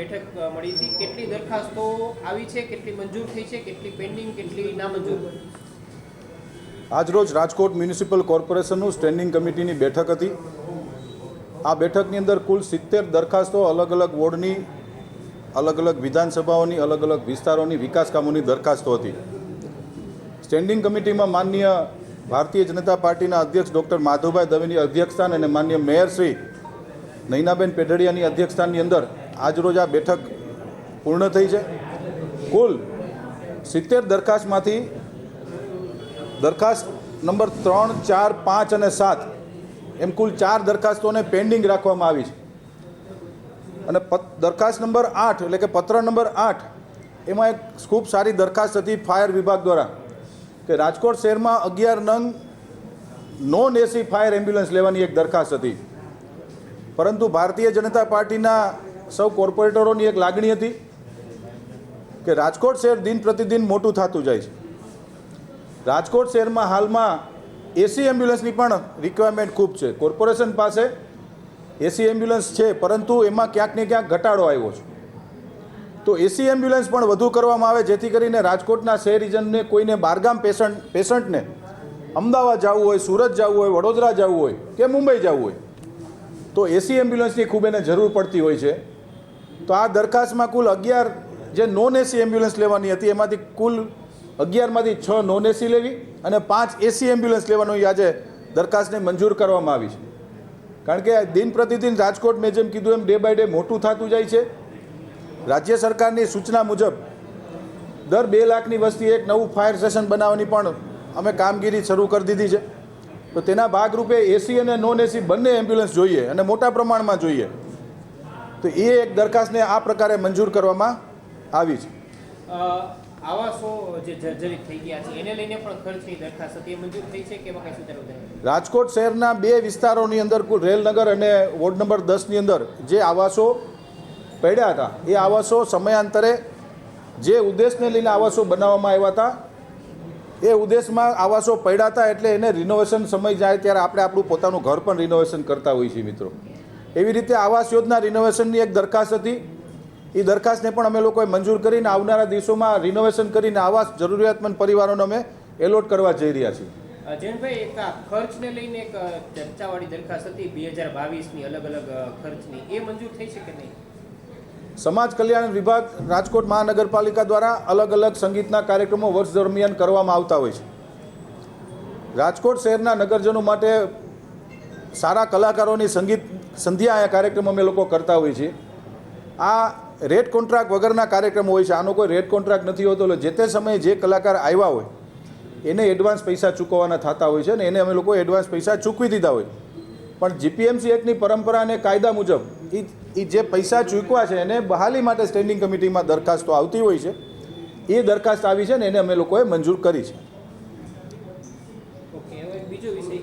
બેઠક મળી હતી. કેટલી દરખાસ્તો આવી છે? કેટલી મંજૂર થઈ છે? કેટલી પેન્ડિંગ, કેટલી નામંજૂર? આજરોજ રાજકોટ મ્યુનિસિપલ કોર્પોરેશનનું સ્ટેન્ડિંગ કમિટીની બેઠક હતી. આ બેઠકની અંદર કુલ સિત્તેર દરખાસ્તો અલગ અલગ વોર્ડની, અલગ અલગ વિધાનસભાઓની, અલગ અલગ વિસ્તારોની વિકાસ કામોની દરખાસ્તો હતી. સ્ટેન્ડિંગ કમિટીમાં માનનીય ભારતીય જનતા પાર્ટીના અધ્યક્ષ ડૉક્ટર માધુભાઈ દવેની અધ્યક્ષસ્થાન અને માન્ય મેયર શ્રી નૈનાબેન પેઢડિયાની અધ્યક્ષસ્થાનની અંદર આજરોજ આ બેઠક પૂર્ણ થઈ છે. કુલ સિત્તેર દરખાસ્તમાંથી દરખાસ્ત નંબર ત્રણ, ચાર, પાંચ અને સાત એમ કુલ ચાર દરખાસ્તોને પેન્ડિંગ રાખવામાં આવી છે. અને દરખાસ્ત નંબર આઠ એટલે કે પત્ર નંબર આઠ એમાં એક ખૂબ સારી દરખાસ્ત હતી ફાયર વિભાગ દ્વારા કે રાજકોટ શહેરમાં અગિયાર નંગ નોન એસી ફાયર એમ્બ્યુલન્સ લેવાની એક દરખાસ્ત હતી. પરંતુ ભારતીય જનતા પાર્ટીના સૌ કોર્પોરેટરોની એક લાગણી હતી કે રાજકોટ શહેર દિન પ્રતિદિન મોટું થતું જાય છે. રાજકોટ શહેરમાં હાલમાં એસી એમ્બ્યુલન્સની પણ રિક્વાયરમેન્ટ ખૂબ છે. કોર્પોરેશન પાસે એસી એમ્બ્યુલન્સ છે, પરંતુ એમાં ક્યાંક ને ક્યાંક ઘટાડો આવ્યો છે. તો એસી એમ્બ્યુલન્સ પણ વધુ કરવામાં આવે, જેથી કરીને રાજકોટના શહેરીજનને કોઈને બારગામ પેશન્ટ પેશન્ટને અમદાવાદ જવું હોય, સુરત જવું હોય, વડોદરા જવું હોય કે મુંબઈ જવું હોય, તો એસી એમ્બ્યુલન્સની ખૂબ એને જરૂર પડતી હોય છે. તો આ દરખાસ્તમાં કુલ અગિયાર જે નોન એસી એમ્બ્યુલન્સ લેવાની હતી, એમાંથી કુલ અગિયારમાંથી છ નોન એસી લેવી અને પાંચ એસી એમ્બ્યુલન્સ લેવાની આજે દરખાસ્તને મંજૂર કરવામાં આવી છે. કારણ કે દિન પ્રતિદિન રાજકોટ મેં જેમ કીધું એમ ડે બાય ડે મોટું થતું જાય છે. રાજ્ય સરકારની સૂચના મુજબ દર બે લાખની વસ્તી એક નવું ફાયર સ્ટેશન બનાવવાની પણ અમે કામગીરી શરૂ કરી દીધી છે. તો તેના ભાગરૂપે એસી અને નોન એસી બંને એમ્બ્યુલન્સ જોઈએ અને મોટા પ્રમાણમાં જોઈએ. તો એ એક દરખાસ્તને આ પ્રકારે મંજૂર કરવામાં આવી છે. આવાસો જે જર્જરિત થઈ ગયા છે એને લઈને પણ ખર્ચની દરખાસ્ત હતી મંજૂર થઈ છે કે એમાં કઈ રાજકોટ શહેરના બે વિસ્તારોની અંદર કુલ રેલનગર અને વોર્ડ નંબર દસની અંદર જે આવાસો પડ્યા હતા એ આવાસો સમયાંતરે જે ઉદ્દેશને લઈને આવાસો બનાવવામાં આવ્યા હતા એ ઉદ્દેશમાં આવાસો પડ્યા હતા એટલે એને રિનોવેશન સમય જાય ત્યારે આપણે આપણું પોતાનું ઘર પણ રિનોવેશન કરતા હોઈએ છીએ મિત્રો. એવી રીતે આવાસ યોજના રિનોવેશનની એક દરખાસ્ત હતી. એ દરખાસ્તને પણ અમે લોકોએ મંજૂર કરીને આવનારા દિવસોમાં રિનોવેશન કરીને આવાસ જરૂરિયાતમંદ પરિવારોને અમે એલોટ કરવા જઈ રહ્યા છીએ. જયંતભાઈ એક ખર્ચને લઈને એક ચર્ચાવાળી દરખાસ્ત હતી બે હજાર બાવીસની અલગ અલગ ખર્ચની. એ મંજૂર થઈ શકે નહીં? સમાજ કલ્યાણ વિભાગ રાજકોટ મહાનગરપાલિકા દ્વારા અલગ અલગ સંગીતના કાર્યક્રમો વર્ષ દરમિયાન કરવામાં આવતા હોય છે. રાજકોટ શહેરના નગરજનો માટે સારા કલાકારોની સંગીત સંધ્યા આ કાર્યક્રમો અમે લોકો કરતા હોઈએ છીએ. આ રેટ કોન્ટ્રાક્ટ વગરના કાર્યક્રમો હોય છે. આનો કોઈ રેટ કોન્ટ્રાક્ટ નથી હોતો, એટલે જે તે સમયે જે કલાકાર આવ્યા હોય, એને એડવાન્સ પૈસા ચૂકવવાના થતા હોય છે ને એને અમે લોકો એડવાન્સ પૈસા ચૂકવી દીધા હોય. પણ જીપીએમસી એક્ટની પરંપરા અને કાયદા મુજબ એ જે પૈસા ચૂકવા છે એને બહાલી માટે સ્ટેન્ડિંગ કમિટીમાં દરખાસ્તો આવતી હોય છે. એ દરખાસ્ત આવી છે ને એને અમે લોકોએ મંજૂર કરી છે.